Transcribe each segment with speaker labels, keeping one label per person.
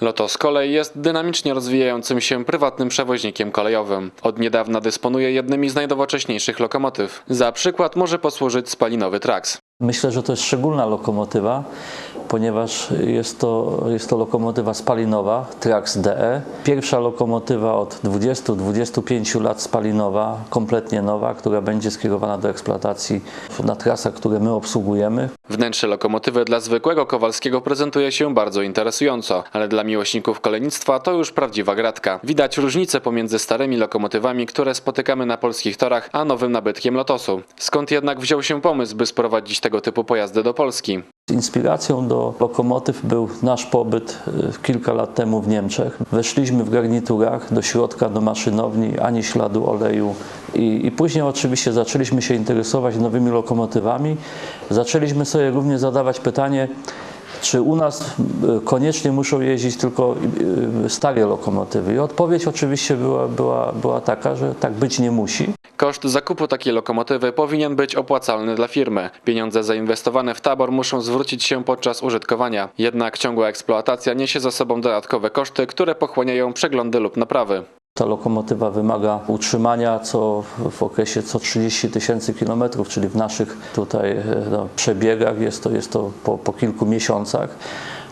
Speaker 1: Lotos Kolej jest dynamicznie rozwijającym się prywatnym przewoźnikiem kolejowym. Od niedawna dysponuje jednymi z najdowocześniejszych lokomotyw. Za przykład może posłużyć spalinowy Trax.
Speaker 2: Myślę, że to jest szczególna lokomotywa, ponieważ jest to, jest to lokomotywa spalinowa, Trax DE. Pierwsza lokomotywa od 20-25 lat spalinowa, kompletnie nowa, która będzie skierowana do eksploatacji na trasach, które my obsługujemy.
Speaker 1: Wnętrze lokomotywy dla zwykłego Kowalskiego prezentuje się bardzo interesująco, ale dla miłośników kolejnictwa to już prawdziwa gratka. Widać różnicę pomiędzy starymi lokomotywami, które spotykamy na polskich torach, a nowym nabytkiem Lotosu. Skąd jednak wziął się pomysł, by sprowadzić tego typu pojazdy do Polski?
Speaker 2: Inspiracją do lokomotyw był nasz pobyt y, kilka lat temu w Niemczech. Weszliśmy w garniturach do środka, do maszynowni, ani śladu oleju. I, I później oczywiście zaczęliśmy się interesować nowymi lokomotywami. Zaczęliśmy sobie również zadawać pytanie, czy u nas y, koniecznie muszą jeździć tylko y, stare lokomotywy. I odpowiedź oczywiście była, była, była taka, że tak być nie musi.
Speaker 1: Koszt zakupu takiej lokomotywy powinien być opłacalny dla firmy. Pieniądze zainwestowane w tabor muszą zwrócić się podczas użytkowania. Jednak ciągła eksploatacja niesie za sobą dodatkowe koszty, które pochłaniają przeglądy lub naprawy.
Speaker 2: Ta lokomotywa wymaga utrzymania co w okresie co 30 tysięcy kilometrów, czyli w naszych tutaj e, no, przebiegach jest to, jest to po, po kilku miesiącach,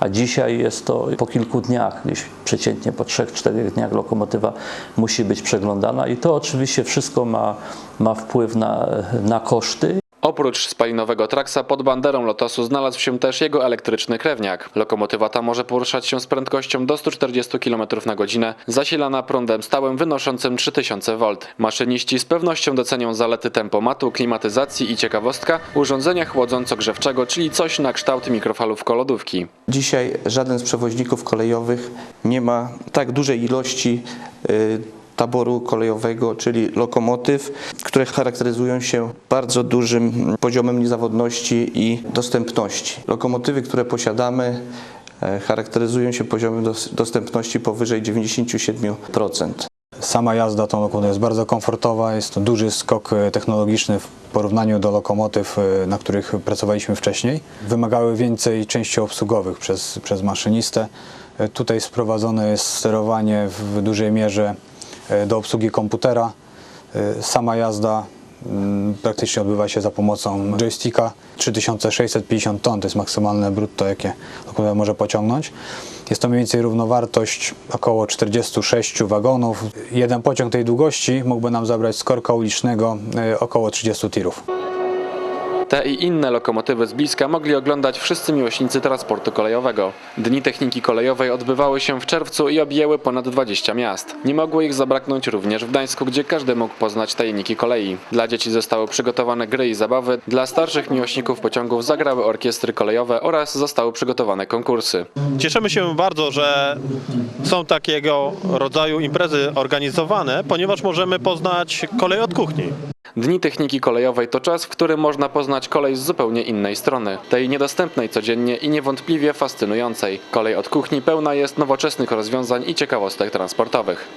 Speaker 2: a dzisiaj jest to po kilku dniach, gdzieś przeciętnie po 3-4 dniach lokomotywa musi być przeglądana i to oczywiście wszystko ma, ma wpływ na, na koszty.
Speaker 1: Oprócz spalinowego Traxa pod banderą Lotosu znalazł się też jego elektryczny krewniak. Lokomotywa ta może poruszać się z prędkością do 140 km na godzinę, zasilana prądem stałym wynoszącym 3000 V. Maszyniści z pewnością docenią zalety tempomatu, klimatyzacji i ciekawostka urządzenia chłodząco-grzewczego, czyli coś na kształt mikrofalówko lodówki.
Speaker 3: Dzisiaj żaden z przewoźników kolejowych nie ma tak dużej ilości y, taboru kolejowego, czyli lokomotyw, które charakteryzują się bardzo dużym poziomem niezawodności i dostępności. Lokomotywy, które posiadamy, e, charakteryzują się poziomem dos- dostępności powyżej 97%.
Speaker 4: Sama jazda tą lokomotywą jest bardzo komfortowa, jest to duży skok e, technologiczny w porównaniu do lokomotyw, e, na których pracowaliśmy wcześniej. Wymagały więcej części obsługowych przez, przez maszynistę. Tutaj sprowadzone jest sterowanie w dużej mierze do obsługi komputera. E, Sama jazda praktycznie odbywa się za pomocą joysticka. 3650 ton to jest maksymalne brutto, jakie lokomotywa może pociągnąć. Jest to mniej więcej równowartość około 46 wagonów. Jeden pociąg tej długości mógłby nam zabrać z korka ulicznego e, około 30 tirów.
Speaker 1: Te i inne lokomotywy z bliska mogli oglądać wszyscy miłośnicy transportu kolejowego. Dni Techniki Kolejowej odbywały się w czerwcu i objęły ponad 20 miast. Nie mogło ich zabraknąć również w Gdańsku, gdzie każdy mógł poznać tajniki kolei. Dla dzieci zostały przygotowane gry i zabawy, dla starszych miłośników pociągów zagrały orkiestry kolejowe oraz zostały przygotowane konkursy.
Speaker 5: Cieszymy się bardzo, że są takiego rodzaju imprezy organizowane, ponieważ możemy poznać kolej od kuchni.
Speaker 1: Dni Techniki Kolejowej to czas, w którym można poznać kolej z zupełnie innej strony, tej niedostępnej codziennie i niewątpliwie fascynującej. Kolej od kuchni pełna jest nowoczesnych rozwiązań i ciekawostek transportowych.